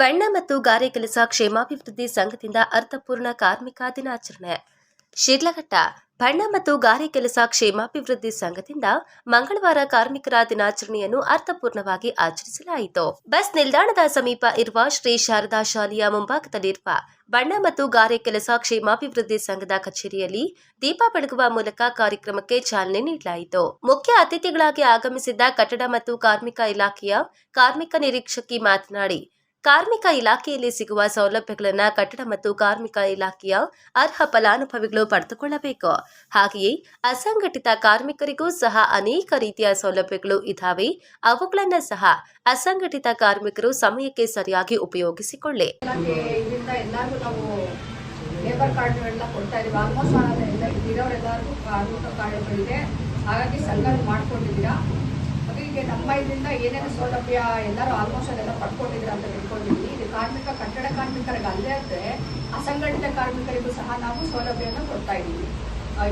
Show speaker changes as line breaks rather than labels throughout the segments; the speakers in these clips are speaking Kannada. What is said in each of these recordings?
ಬಣ್ಣ ಮತ್ತು ಗಾರೆ ಕೆಲಸ ಕ್ಷೇಮಾಭಿವೃದ್ಧಿ ಸಂಘದಿಂದ ಅರ್ಥಪೂರ್ಣ ಕಾರ್ಮಿಕ ದಿನಾಚರಣೆ. ಶಿಡ್ಲಘಟ್ಟ ಬಣ್ಣ ಮತ್ತು ಗಾರೆ ಕೆಲಸ ಕ್ಷೇಮಾಭಿವೃದ್ಧಿ ಸಂಘದಿಂದ ಮಂಗಳವಾರ ಕಾರ್ಮಿಕರ ದಿನಾಚರಣೆಯನ್ನು ಅರ್ಥಪೂರ್ಣವಾಗಿ ಆಚರಿಸಲಾಯಿತು. ಬಸ್ ನಿಲ್ದಾಣದ ಸಮೀಪ ಇರುವ ಶ್ರೀ ಶಾರದಾ ಶಾಲೆಯ ಮುಂಭಾಗದಲ್ಲಿರುವ ಬಣ್ಣ ಮತ್ತು ಗಾರೆ ಕೆಲಸ ಕ್ಷೇಮಾಭಿವೃದ್ಧಿ ಸಂಘದ ಕಚೇರಿಯಲ್ಲಿ ದೀಪ ಬೆಳಗುವ ಮೂಲಕ ಕಾರ್ಯಕ್ರಮಕ್ಕೆ ಚಾಲನೆ ನೀಡಲಾಯಿತು. ಮುಖ್ಯ ಅತಿಥಿಗಳಾಗಿ ಆಗಮಿಸಿದ್ದ ಕಟ್ಟಡ ಮತ್ತು ಕಾರ್ಮಿಕ ಇಲಾಖೆಯ ಕಾರ್ಮಿಕ ನಿರೀಕ್ಷಕಿ ಮಾತನಾಡಿ ಕಾರ್ಮಿಕ ಇಲಾಖೆಯಲ್ಲಿ ಸಿಗುವ ಸೌಲಭ್ಯಗಳನ್ನು ಕಟ್ಟಡ ಮತ್ತು ಕಾರ್ಮಿಕ ಇಲಾಖೆಯ ಅರ್ಹ ಫಲಾನುಭವಿಗಳು ಪಡೆದುಕೊಳ್ಳಬೇಕು. ಹಾಗೆಯೇ ಅಸಂಘಟಿತ ಕಾರ್ಮಿಕರಿಗೂ ಸಹ ಅನೇಕ ರೀತಿಯ ಸೌಲಭ್ಯಗಳು ಇದ್ದಾವೆ. ಅವುಗಳನ್ನು ಸಹ ಅಸಂಘಟಿತ ಕಾರ್ಮಿಕರು ಸಮಯಕ್ಕೆ ಸರಿಯಾಗಿ ಉಪಯೋಗಿಸಿಕೊಳ್ಳಿ.
ಹಾಗಾಗಿ ಹಾಗಾಗಿ ನಮ್ಮ ಇದರಿಂದ ಏನೇನು ಸೌಲಭ್ಯ ಎಲ್ಲರೂ ಆಲ್ಮೋಸ್ಟ್ ಅದೆಲ್ಲ ಪಡ್ಕೊಂಡಿದ್ರೆ ಅಂತ ತಿಳ್ಕೊಂಡಿದ್ವಿ. ಇದು ಕಾರ್ಮಿಕ ಕಟ್ಟಡ ಕಾರ್ಮಿಕರಿಗೆ ಅಲ್ಲೇ ಅಲ್ಲದೆ ಅಸಂಘಟಿತ ಕಾರ್ಮಿಕರಿಗೂ ಸಹ ನಾವು ಸೌಲಭ್ಯನ ಕೊಡ್ತಾ ಇದ್ದೀವಿ.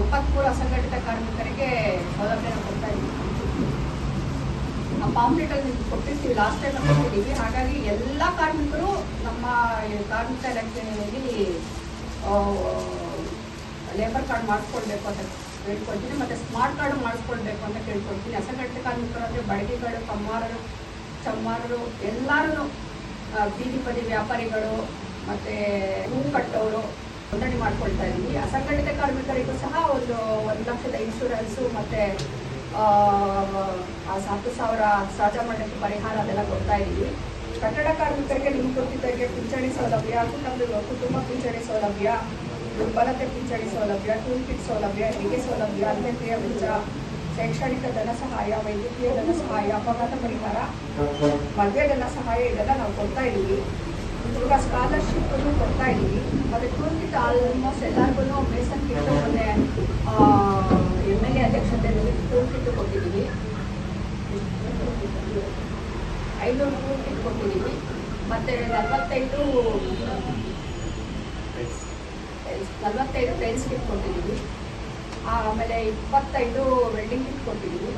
ಇಪ್ಪತ್ತ್ಮೂರು ಅಸಂಘಟಿತ ಕಾರ್ಮಿಕರಿಗೆ ಸೌಲಭ್ಯನ ಕೊಡ್ತಾ ಇದ್ದೀವಿ. ಆ ಪಾಂಪ್ಲೆಟಲ್ಲಿ ನಿಮ್ಗೆ ಕೊಟ್ಟಿರ್ತೀವಿ ಲಾಸ್ಟ್ ಟೈಮ್ ಕೊಟ್ಟಿದ್ದೀವಿ. ಹಾಗಾಗಿ ಎಲ್ಲ ಕಾರ್ಮಿಕರು ನಮ್ಮ ಕಾರ್ಮಿಕ ಇಲಾಖೆಯಲ್ಲಿ ಲೇಬರ್ ಕಾರ್ಡ್ ಮಾಡಿಸ್ಕೊಳ್ಬೇಕು ಅಂತ ಕೇಳ್ಕೊಳ್ತೀನಿ. ಮತ್ತು ಸ್ಮಾರ್ಟ್ ಕಾರ್ಡ್ ಮಾಡಿಸ್ಕೊಳ್ಬೇಕು ಅಂತ ಕೇಳ್ಕೊಳ್ತೀನಿ. ಅಸಂಘಟಿತ ಕಾರ್ಮಿಕರು ಅಂದರೆ ಬಡಗಿಗಳು ಕಮ್ಮಾರರು ಚಮ್ಮಾರರು ಎಲ್ಲರೂ ಬೀದಿ ಬದಿ ವ್ಯಾಪಾರಿಗಳು, ಮತ್ತು ಹೂ ಕಟ್ಟೋರು ನೋಂದಣಿ ಮಾಡ್ಕೊಳ್ತಾ ಇದ್ದೀವಿ. ಅಸಂಘಟಿತ ಕಾರ್ಮಿಕರಿಗೂ ಸಹ ಒಂದು ಒಂದು ಲಕ್ಷದ ಇನ್ಶೂರೆನ್ಸು ಮತ್ತು ಹತ್ತು ಸಾವಿರ ಸಹಜ ಮರಣಕ್ಕೆ ಪರಿಹಾರ ಅದೆಲ್ಲ ಕೊಡ್ತಾ ಇದ್ದೀವಿ. ಕಟ್ಟಡ ಕಾರ್ಮಿಕರಿಗೆ ನಿಮ್ಗೆ ಗೊತ್ತಿದ್ದಾಗೆ ಪಿಂಚಣಿ ಸೌಲಭ್ಯ, ಕುಟುಂಬ ಕುಟುಂಬ ಪಿಂಚಣಿ ಸೌಲಭ್ಯ ದುರ್ಬಲತೆ ಪಿಂಚಣಿ ಸೌಲಭ್ಯ ಟೂಲ್ ಕಿಟ್ ಸೌಲಭ್ಯ ಹೆರಿಗೆ ಸೌಲಭ್ಯ, ಅಂತ್ಯಕ್ರಿಯೆ ವೆಚ್ಚ, ಶೈಕ್ಷಣಿಕ ಧನ ಸಹಾಯ, ವೈದ್ಯಕೀಯ ಧನ ಸಹಾಯ, ಅಪಘಾತ ಪರಿಹಾರ ಮದುವೆ ಧನ ಸಹಾಯ ಇದೆಲ್ಲ ನಾವು ಕೊಡ್ತಾ ಇದ್ದೀವಿ. ಇವಾಗ ಸ್ಕಾಲರ್ಶಿಪ್ ಕೊಡ್ತಾ ಇದ್ದೀವಿ. ಮತ್ತು ಟೂಲ್ ಕಿಟ್ ಆಲ್ಮೋಸ್ಟ್ ಎಲ್ಲರಿಗೂ ಬೇಸನ್ ಕಿಟ್ ಮೊನ್ನೆ ಎಂ ಎಲ್ ಎ ಅಧ್ಯಕ್ಷತೆಯಲ್ಲಿ ಟೂಲ್ ಕಿಟ್ ಕೊಟ್ಟಿದ್ದೀವಿ. ಐನೂರು ಟೂಲ್ ಕಿಟ್ ಕೊಟ್ಟಿದ್ದೀವಿ. ಮತ್ತು ನಲವತ್ತೈದು ನಲವತ್ತೈದು ಪೆನ್ಸ್ ಕಿಟ್ ಕೊಟ್ಟಿದ್ದೀವಿ. ಆಮೇಲೆ ಇಪ್ಪತ್ತೈದು ವೆಲ್ಡಿಂಗ್ ಕಿಟ್ ಕೊಟ್ಟಿದ್ದೀವಿ.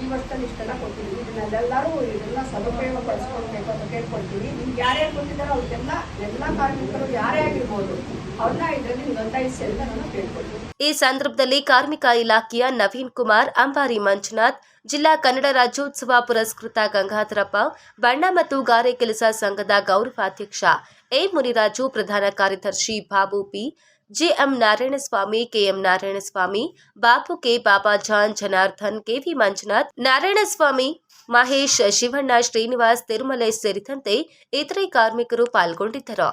ಈ ವರ್ಷದಲ್ಲಿ ಇಷ್ಟೆಲ್ಲ ಕೊಟ್ಟಿದ್ದೀವಿ. ಇದನ್ನೆಲ್ಲರೂ ಇದೆಲ್ಲ ಸದುಪಯೋಗ ಪಡಿಸ್ಕೊಳ್ಬೇಕು ಅಂತ ಕೇಳ್ಕೊಳ್ತೀವಿ ನಿಮ್ಗೆ ಯಾರ್ಯಾರು ಕೊಟ್ಟಿದ್ದಾರೋ ಅವ್ರಿಗೆಲ್ಲ ಎಲ್ಲ ಕಾರ್ಮಿಕರು ಯಾರೇ ಆಗಿರ್ಬೋದು, ಅವ್ರನ್ನ ಇದರಲ್ಲಿ ನೋಂದಾಯಿಸಿ ಅಂತ ನಾನು ಕೇಳ್ಕೊಳ್ತೀನಿ
ಈ ಸಂದರ್ಭದಲ್ಲಿ ಕಾರ್ಮಿಕ ಇಲಾಖೆಯ ನವೀನ್ ಕುಮಾರ್, ಅಂಬಾರಿ ಮಂಜುನಾಥ್, ಜಿಲ್ಲಾ ಕನ್ನಡ ರಾಜ್ಯೋತ್ಸವ ಪುರಸ್ಕೃತ ಗಂಗಾಧರಪ್ಪ, ಬಣ್ಣ ಮತ್ತು ಗಾರೆ ಕೆಲಸ ಸಂಘದ ಗೌರವಾಧ್ಯಕ್ಷ ಎ ಮುನಿರಾಜು, ಪ್ರಧಾನ ಕಾರ್ಯದರ್ಶಿ Babu P G M Narayanaswamy K M Narayanaswamy Babu K Babajan Janardhan K V Manjunath Narayanaswamy Mahesh Shivanna Srinivas Tirumalesh ಸೇರಿದಂತೆ ಇತರೆ ಕಾರ್ಮಿಕರು ಪಾಲ್ಗೊಂಡಿದ್ದರು